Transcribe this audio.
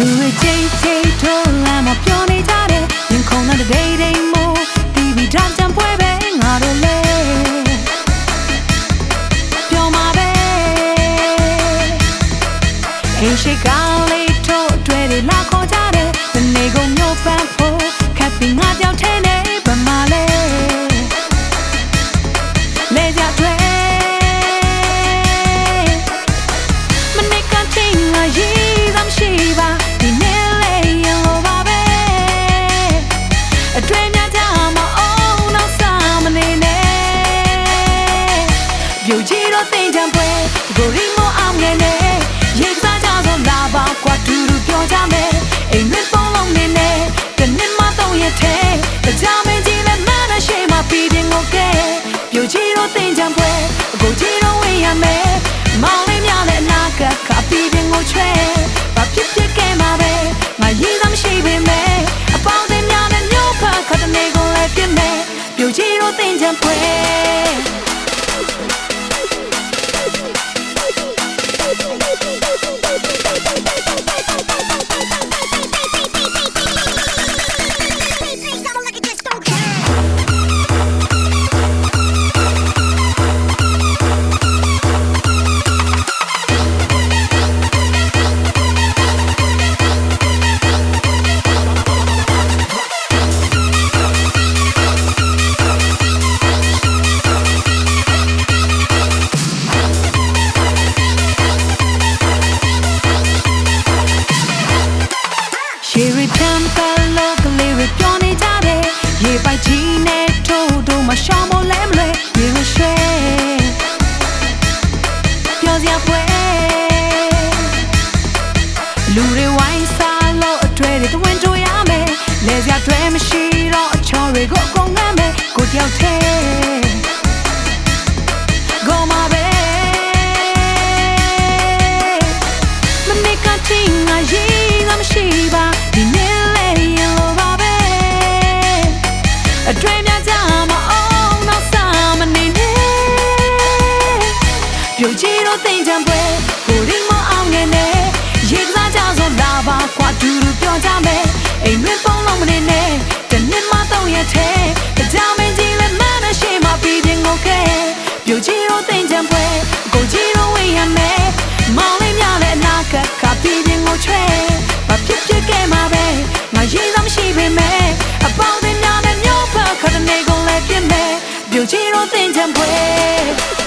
လူတွေချိန်ချိန်ထိုးလာမပြောနေကြတယ်ရင်ခုန်တဲ့ day day မို့ဒီဗီဒါတန်ပွဲပဲငါတို့လေပြောမှာပဲအင်းရှိက တကြမင်းကြီးလည်းမနာရှိမှပြီးပြင်ကိုကဲပြိုကြီးတို့တင်ကြံပွဲအကိုကြီးတို့ဝင်ရမယ်မောင်လေးများလည်းအနာကခပြီးပြင်ကိုချွဲဘာဖြစ်ဖြစ်ကဲမှာပဲငါရည်သားမရှိပေမဲ့အပေါင်းအသင်းများနဲ့မြို့ဖက်ခတ်တဲ့နေကိုလည်းပြင်မယ်ပြိုကြီးတို့တင်ကြံပွဲ နဲ့ထိုးတို့မရှောင်းမလဲမလဲရေရရှဲပြောစရာပွဲလူတွေဝိုင်းစားလို့အတွေ့တွေတဝင်းတို့ရမယ်လဲစရာတွေ့မရှိတော့အချော်တွေကိုအကုန်ငမ်းမယ်ကိုတယောက်တည်း Go my babe မနေ့ကချင်းငါရေးကမရှိပါ ပြုတ်ချီတော့တင်ကြံပွဲကိုရင်းမအောင်ငယ်နဲ့ရေကစားကြဆိုလာပါကွာတူတူပြောကြမယ်အိမ်တွင်ဖုန်းလုံးမနေနဲ့တနေ့မှတော့ရတဲ့ကြောင်မင်းကြီးလည်းမနှရှိမှပြီးပြင်ကိုခဲပြုတ်ချီတော့တင်ကြံပွဲကိုကြီးတော့ဝေးရမယ်မောင်လေးများလည်းအနာကခါပြီးပြင်ကိုချွဲဘာဖြစ်ဖြစ်ကဲမှာပဲငါရေးသားမရှိပေမဲ့အပေါင်းအသင်းများနဲ့မျိုးဖတ်ခတ်တဲ့နေကုန်လည်းပြစ်မယ်ပြုတ်ချီတော့တင်ကြံပွဲ